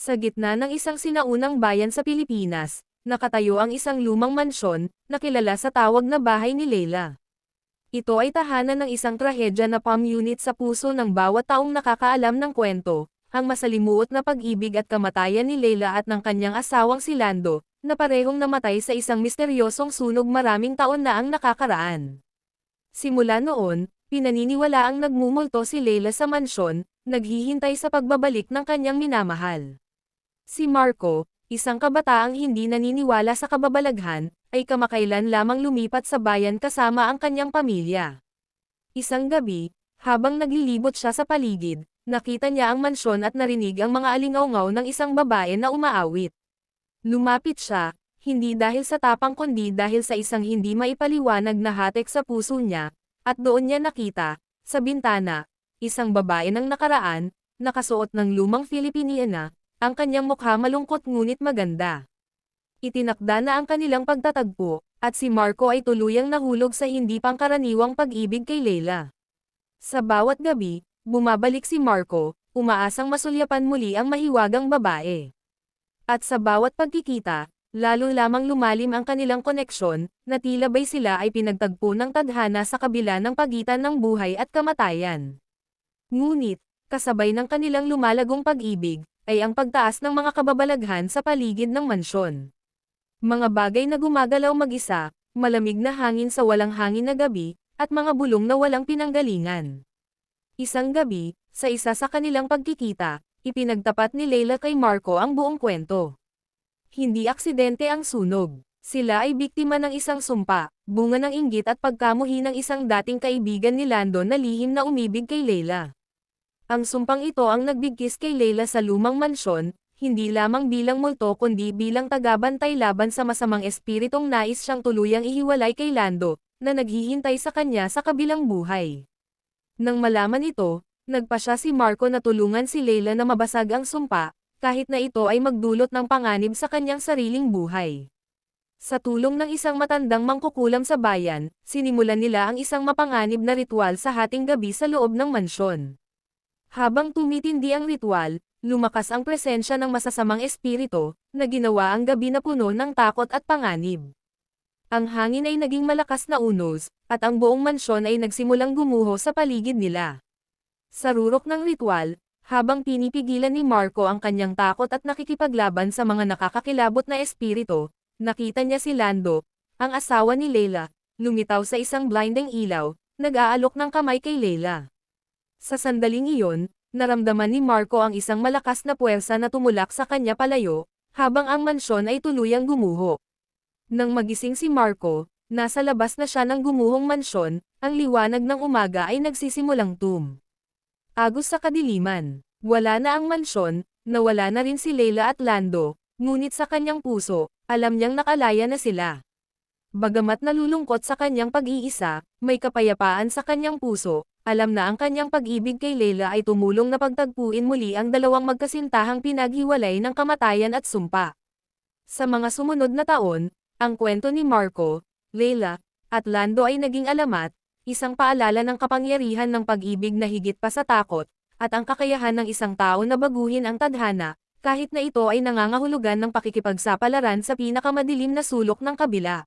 Sa gitna ng isang sinaunang bayan sa Pilipinas, nakatayo ang isang lumang mansyon, na kilala sa tawag na bahay ni Leila. Ito ay tahanan ng isang trahedya na pamunit sa puso ng bawat taong nakakaalam ng kwento, ang masalimuot na pag-ibig at kamatayan ni Leila at ng kanyang asawang si Lando, na parehong namatay sa isang misteryosong sunog maraming taon na ang nakakaraan. Simula noon, pinaniniwala ang nagmumulto si Leila sa mansyon, naghihintay sa pagbabalik ng kanyang minamahal. Si Marco, isang kabataang hindi naniniwala sa kababalaghan, ay kamakailan lamang lumipat sa bayan kasama ang kanyang pamilya. Isang gabi, habang naglilibot siya sa paligid, nakita niya ang mansyon at narinig ang mga alingaungaw ng isang babae na umaawit. Lumapit siya, hindi dahil sa tapang kundi dahil sa isang hindi maipaliwanag na hatek sa puso niya, at doon niya nakita, sa bintana, isang babae ng nakaraan, nakasuot ng lumang Filipiniana, ang kanyang mukha malungkot ngunit maganda. Itinakda na ang kanilang pagtatagpo, at si Marco ay tuluyang nahulog sa hindi pangkaraniwang pag-ibig kay Leila. Sa bawat gabi, bumabalik si Marco, umaasang masulyapan muli ang mahiwagang babae. At sa bawat pagkikita, lalo lamang lumalim ang kanilang koneksyon, na tila ba'y sila ay pinagtagpo ng tadhana sa kabila ng pagitan ng buhay at kamatayan. Ngunit, kasabay ng kanilang lumalagong pag-ibig, ay ang pagtaas ng mga kababalaghan sa paligid ng mansyon. Mga bagay na gumagalaw mag-isa, malamig na hangin sa walang hangin na gabi, at mga bulong na walang pinanggalingan. Isang gabi, sa isa sa kanilang pagkikita, ipinagtapat ni Leila kay Marco ang buong kwento. Hindi aksidente ang sunog. Sila ay biktima ng isang sumpa, bunga ng inggit at pagkamuhi ng isang dating kaibigan ni Lando na lihim na umibig kay Leila. Ang sumpang ito ang nagbigkis kay Leila sa lumang mansyon, hindi lamang bilang multo kundi bilang tagabantay laban sa masamang espiritong nais siyang tuluyang ihiwalay kay Lando, na naghihintay sa kanya sa kabilang buhay. Nang malaman ito, nagpa siya si Marco na tulungan si Leila na mabasag ang sumpa, kahit na ito ay magdulot ng panganib sa kanyang sariling buhay. Sa tulong ng isang matandang mangkukulam sa bayan, sinimulan nila ang isang mapanganib na ritual sa hating gabi sa loob ng mansyon. Habang tumitindi ang ritual, lumakas ang presensya ng masasamang espiritu, na ginawa ang gabi na puno ng takot at panganib. Ang hangin ay naging malakas na unos, at ang buong mansyon ay nagsimulang gumuho sa paligid nila. Sa rurok ng ritual, habang pinipigilan ni Marco ang kanyang takot at nakikipaglaban sa mga nakakakilabot na espiritu, nakita niya si Lando, ang asawa ni Leila, lumitaw sa isang blinding ilaw, nag-aalok ng kamay kay Leila. Sa sandaling iyon, naramdaman ni Marco ang isang malakas na puwersa na tumulak sa kanya palayo, habang ang mansyon ay tuluyang gumuho. Nang magising si Marco, nasa labas na siya ng gumuhong mansyon, ang liwanag ng umaga ay nagsisimulang tum. Agos sa kadiliman, wala na ang mansyon, nawala na rin si Leila at Lando, ngunit sa kanyang puso, alam niyang nakalaya na sila. Bagamat nalulungkot sa kanyang pag-iisa, may kapayapaan sa kanyang puso, alam na ang kanyang pag-ibig kay Leila ay tumulong na pagtagpuin muli ang dalawang magkasintahang pinaghiwalay ng kamatayan at sumpa. Sa mga sumunod na taon, ang kwento ni Marco, Leila, at Lando ay naging alamat, isang paalala ng kapangyarihan ng pag-ibig na higit pa sa takot, at ang kakayahan ng isang tao na baguhin ang tadhana, kahit na ito ay nangangahulugan ng pakikipagsapalaran sa pinakamadilim na sulok ng kabila.